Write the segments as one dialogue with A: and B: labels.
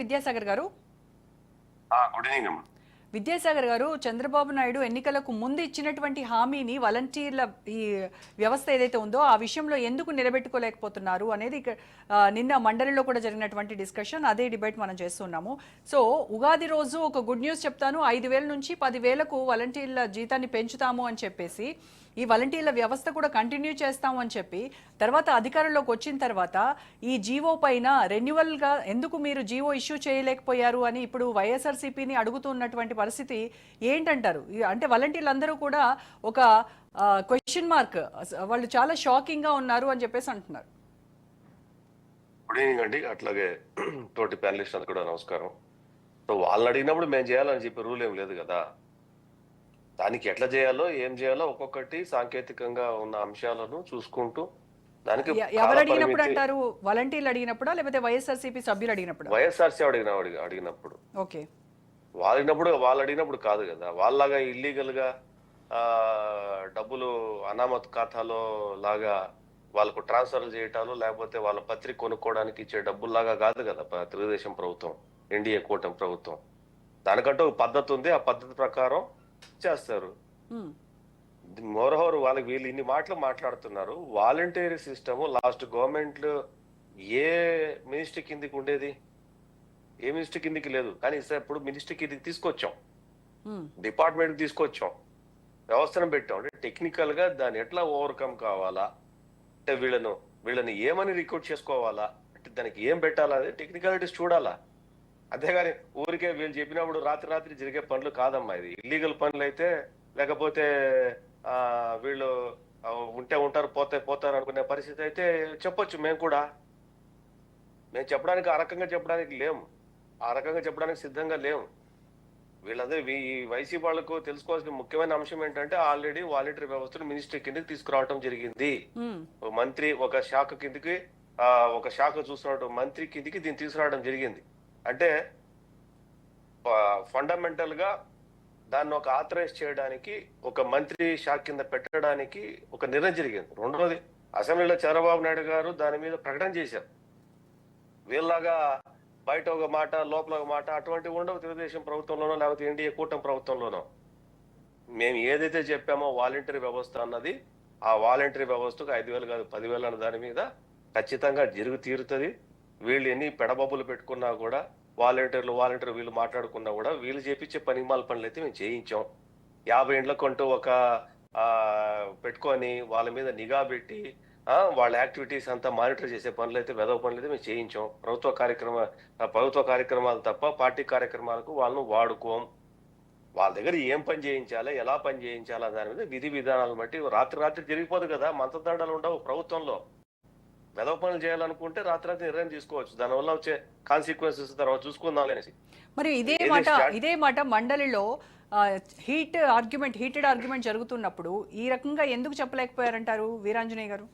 A: విద్యాసాగర్ గారు?
B: Good evening అమ్మ
A: విద్యాసాగర్ గారు చంద్రబాబు నాయుడు ఎన్నికలకు ముందు ఇచ్చినటువంటి హామీని వాలంటీర్ల ఈ వ్యవస్థ ఏదైతే ఉందో ఆ విషయంలో ఎందుకు నిలబెట్టుకోలేకపోతున్నారు అనేది నిన్న మండలిలో కూడా జరిగినటువంటి డిస్కషన్ అదే డిబేట్ మనం చేస్తున్నాము. సో ఉగాది రోజు ఒక గుడ్ న్యూస్ చెప్తాను. ఐదు వేల నుంచి పది వేలకు వాలంటీర్ల జీతాన్ని పెంచుతాము అని చెప్పేసి ఈ వాలంటీర్ల వ్యవస్థ కూడా కంటిన్యూ చేస్తాం అని చెప్పి తర్వాత అధికారంలోకి వచ్చిన తర్వాత ఈ జీవో పైన రెన్యువల్గా ఎందుకు మీరు జీవో ఇష్యూ చేయలేకపోయారు అని ఇప్పుడు వైఎస్ఆర్సీపీని అడుగుతున్నటువంటి పరిస్థితి ఏంటంటారు? అంటే వాలంటీర్లు అందరూ కూడా ఒక క్వశ్చన్ మార్క్ వాళ్ళు చాలా షాకింగ్గా ఉన్నారు అని చెప్పేసి అంటున్నారు.
B: గుడ్ ఈవినింగ్ అండి. అట్లాగే తోటి ప్యానలిస్ట్ కూడా నమస్కారం. సో వాళ్ళని అడిగినప్పుడు మేము చేయాలని చెప్పి రూల్ ఏం లేదు కదా. దానికి ఎట్లా చేయాలో ఏం చేయాలో ఒక్కొక్కటి సాంకేతికంగా ఉన్న అంశాలను చూసుకుంటూ దానికి
A: ఎవరు అడిగినప్పుడు అంటారు? వాలంటీర్లు అడిగినప్పుడా? లేకపోతే వైఎస్ఆర్సీపీ సభ్యులు అడిగినప్పుడు?
B: వైఎస్ఆర్సీ అడిగిన అడిగి- అడిగినప్పుడు.
A: ఓకే.
B: వాళ్ళు అడిగినప్పుడు వాళ్ళు అడిగినప్పుడు కాదు కదా. వాళ్ళలాగా ఇల్లీగల్గా డబ్బులు అనామత్ ఖాతాలో లాగా వాళ్ళకు ట్రాన్స్ఫర్ చేయటాలు లేకపోతే వాళ్ళ పత్రిక కొనుక్కోవడానికి ఇచ్చే డబ్బుల్లాగా కాదు కదా తెలుగుదేశం ప్రభుత్వం ఎన్డీఏ కూటమి ప్రభుత్వం. దానికంటూ ఒక పద్ధతి ఉంది. ఆ పద్ధతి ప్రకారం చేస్తారు మోరహోర్ వాళ్ళకి వీళ్ళు ఇన్ని మాటలు మాట్లాడుతున్నారు. వాలంటీర్ సిస్టమ్ లాస్ట్ గవర్నమెంట్ ఏ మినిస్టర్ కిందికి ఉండేది? ఏ మినిస్టర్ కిందికి లేదు. కానీ ఈసారి ఇప్పుడు మినిస్టర్ కిందికి తీసుకొచ్చాం. డిపార్ట్మెంట్ తీసుకొచ్చాం. వ్యవస్థను పెట్టాం. అంటే టెక్నికల్గా దాన్ని ఎట్లా ఓవర్కమ్ కావాలా? అంటే వీళ్ళను వీళ్ళని ఏమని రిక్రూట్ చేసుకోవాలా? అంటే దానికి ఏం పెట్టాలా? టెక్నికాలిటీస్ చూడాలా? అంతేగాని ఊరికే వీళ్ళు చెప్పినప్పుడు రాత్రి రాత్రి జరిగే పనులు కాదమ్మా ఇది. ఇల్లీగల్ పనులు అయితే లేకపోతే ఆ వీళ్ళు ఉంటే ఉంటారు పోతే పోతారు అనుకునే పరిస్థితి అయితే చెప్పొచ్చు మేము కూడా. మేము చెప్పడానికి ఆ రకంగా చెప్పడానికి లేము. ఆ రకంగా చెప్పడానికి సిద్ధంగా లేము. వీళ్ళందరూ ఈ వైసీ వాళ్ళకు తెలుసుకోవాల్సిన ముఖ్యమైన అంశం ఏంటంటే ఆల్రెడీ వాలంటరీ వ్యవస్థను మినిస్ట్రీ కిందకి తీసుకురావడం జరిగింది. మంత్రి ఒక శాఖ కిందకి ఆ, ఒక శాఖ చూస్తున్నట్టు మంత్రి కిందికి దీన్ని తీసుకురావడం జరిగింది. అంటే ఫండమెంటల్గా దాన్ని ఒక ఆథరైజ్ చేయడానికి ఒక మంత్రి శాఖ కింద పెట్టడానికి ఒక నిర్ణయం జరిగింది. రెండవది అసెంబ్లీలో చంద్రబాబు నాయుడు గారు దాని మీద ప్రకటన చేశారు. వీళ్ళలాగా బయట ఒక మాట లోపల ఒక మాట అటువంటి ఉండవు తెలుగుదేశం ప్రభుత్వంలోనో లేకపోతే ఎన్డీఏ కూటమి ప్రభుత్వంలోనో. మేము ఏదైతే చెప్పామో వాలంటరీ వ్యవస్థ అన్నది ఆ వాలంటరీ వ్యవస్థకు ఐదు వేలు కాదు పదివేలు అన్న దాని మీద ఖచ్చితంగా జరుగు తీరుతుంది. వీళ్ళు ఎన్ని పెడబబ్బులు పెట్టుకున్నా కూడా వాలంటీర్లు వాలంటీర్ వీళ్ళు మాట్లాడుకున్నా కూడా వీళ్ళు చేపించే పనిమాల పనులు అయితే మేము చేయించాం. యాభై ఇండ్లకు అంటూ ఒక పెట్టుకొని వాళ్ళ మీద నిఘా పెట్టి వాళ్ళ యాక్టివిటీస్ అంతా మానిటర్ చేసే పనులు అయితే వెదవ పనులు అయితే మేము చేయించాం. ప్రభుత్వ కార్యక్రమ ప్రభుత్వ కార్యక్రమాలు తప్ప పార్టీ కార్యక్రమాలకు వాళ్ళను వాడుకోం. వాళ్ళ దగ్గర ఏం పని చేయించాలా ఎలా పని చేయించాలా దాని మీద విధి విధానాలు బట్టి రాత్రి రాత్రి జరిగిపోదు కదా మంతదండలు ఉండవు ప్రభుత్వంలో. వెదవ పనులు చేయాలనుకుంటే రాత్రి రాత్రి నిర్ణయం తీసుకోవచ్చు. దానివల్ల వచ్చే కాన్సిక్వెన్సెస్ తర్వాత చూసుకుందాం అనేసి.
A: మరి ఇదే మాట ఇదే మాట మండలిలో హీట్ ఆర్గ్యుమెంట్ హీటెడ్ ఆర్గ్యుమెంట్ జరుగుతున్నప్పుడు ఈ రకంగా ఎందుకు చెప్పలేకపోయారంటారు వీరాంజనేయ గారు?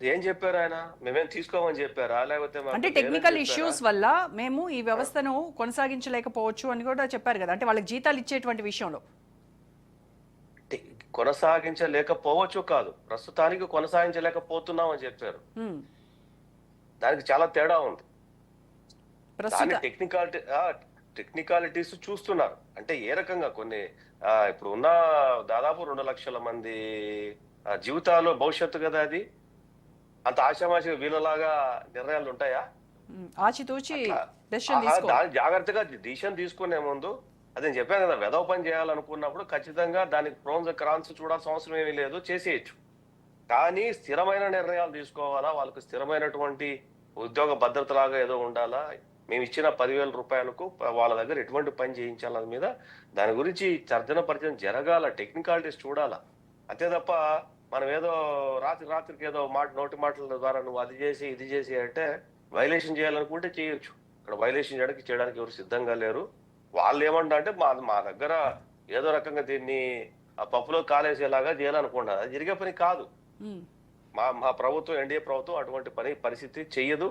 B: ఏం చెప్పారు ఆయన? మేమేం తీసుకోమని చెప్పారా? లేకపోతే
A: అంటే టెక్నికల్? ఇష్యూస్ వల్ల మేము ఈ వ్యవస్థను కొనసాగించలేకపోవచ్చు అని కూడా చెప్పారు కదా. అంటే వాళ్ళకి జీతాలు ఇచ్చేటువంటి విషయంలో.
B: కొనసాగించలేకపోవచ్చు కాదు. ప్రస్తుతానికి కొనసాగించలేకపోతున్నాం అని చెప్పారు దానికి చాలా తేడా ఉంది. దాని టెక్నికాలిటీ టెక్నికాలిటీస్ చూస్తున్నారు. అంటే ఏ రకంగా కొన్ని ఇప్పుడు ఉన్న దాదాపు రెండు లక్షల మంది జీవితాలు భవిష్యత్తు కదా అది? అంత ఆశామాషి వీళ్ళలాగా నిర్ణయాలు ఉంటాయా?
A: ఆచితూచి
B: జాగ్రత్తగా డిసిషన్ తీసుకునే ముందు అదే నేను చెప్పాను కదా వెదవ పని చేయాలనుకున్నప్పుడు ఖచ్చితంగా దానికి ప్రోన్స్ క్రాన్స్ చూడాల్సిన అవసరం ఏమీ లేదు చేసేయచ్చు. కానీ స్థిరమైన నిర్ణయాలు తీసుకోవాలా? వాళ్ళకు స్థిరమైనటువంటి ఉద్యోగ భద్రత లాగా ఏదో ఉండాలా? మేము ఇచ్చిన పదివేల రూపాయలకు వాళ్ళ దగ్గర ఎటువంటి పని చేయించాల మీద దాని గురించి చర్చన పరిచయం జరగాల టెక్నికాలిటీస్ చూడాలా. అంతే తప్ప మనం ఏదో రాత్రి రాత్రికి ఏదో మాట నోటి మాటల ద్వారా నువ్వు అది చేసి ఇది చేసి అంటే వైలేషన్ చేయాలనుకుంటే చేయొచ్చు. ఇక్కడ వైలేషన్ చేయడానికి చేయడానికి ఎవరు సిద్ధంగా లేరు. వాళ్ళు ఏమంటా అంటే మా మా దగ్గర ఏదో రకంగా దీన్ని ఆ పప్పులో కాలేసేలాగా చేయాలనుకుంటారు అది జరిగే పని కాదు. మా మా ప్రభుత్వం ఎన్డీఏ ప్రభుత్వం అటువంటి పని పరిస్థితి చెయ్యదు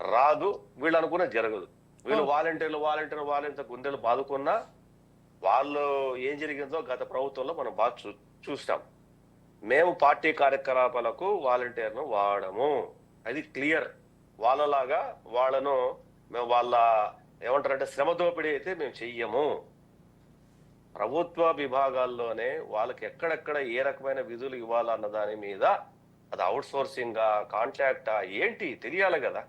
B: రాదు వీళ్ళు అనుకున్న జరగదు. వీళ్ళు వాలంటీర్లు వాలంటీర్ వాలంటీర్ గుండెలు బాదుకున్నా వాళ్ళు ఏం జరిగిందో గత ప్రభుత్వంలో మనం బాగా చూ చూస్తాం. మేము పార్టీ కార్యకలాపాలకు వాలంటీర్ను వాడము. అది క్లియర్. వాళ్ళలాగా వాళ్ళను మేము వాళ్ళ ఏమంటారంటే శ్రమ దోపిడీ అయితే మేము చెయ్యము. ప్రభుత్వ విభాగాల్లోనే వాళ్ళకి ఎక్కడెక్కడ ఏ రకమైన విధులు ఇవ్వాలన్న దాని మీద అది అవుట్ సోర్సింగ్ కాంట్రాక్టా ఏంటి తెలియాలి కదా.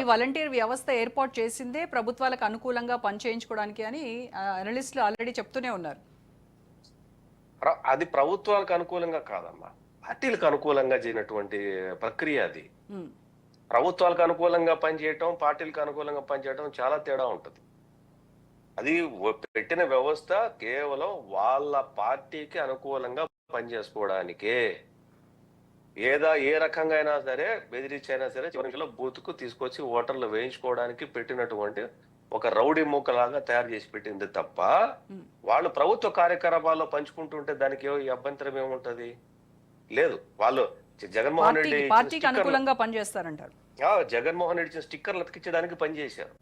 A: ఈ- వాలంటీర్ వ్యవస్థ ఏర్పాటు చేసిందే ప్రభుత్వాలకు అనుకూలంగా పనిచేయించుకోవడానికి అని అనలిస్టులు ఆల్రెడీ చెప్తూనే ఉన్నారు.
B: అది ప్రభుత్వాలకు అనుకూలంగా కాదమ్మా. పార్టీలకు అనుకూలంగా చేయనటువంటి ప్రక్రియ అది. ప్రభుత్వాలకు అనుకూలంగా పనిచేయటం పార్టీలకు అనుకూలంగా పనిచేయటం చాలా తేడా ఉంటుంది. అది పెట్టిన వ్యవస్థ కేవలం వాళ్ళ పార్టీకి అనుకూలంగా పనిచేసుకోవడానికే. ఏదా ఏ రకంగా అయినా సరే బెదిరించి అయినా సరే చివరిలో బూత్కు తీసుకొచ్చి ఓటర్లు వేయించుకోవడానికి పెట్టినటువంటి ఒక రౌడీ మూకలాగా తయారు చేసి పెట్టింది తప్ప.
A: వాళ్ళు
B: ప్రభుత్వ కార్యకలాపాల్లో పంచుకుంటుంటే దానికి ఏ అభ్యంతరం ఏముంటది? లేదు. వాళ్ళు జగన్మోహన్ రెడ్డి
A: పార్టీకి అనుకూలంగా పనిచేస్తారంటారు.
B: జగన్మోహన్ రెడ్డి స్టిక్కర్లు అతికించడానికి పనిచేశారు.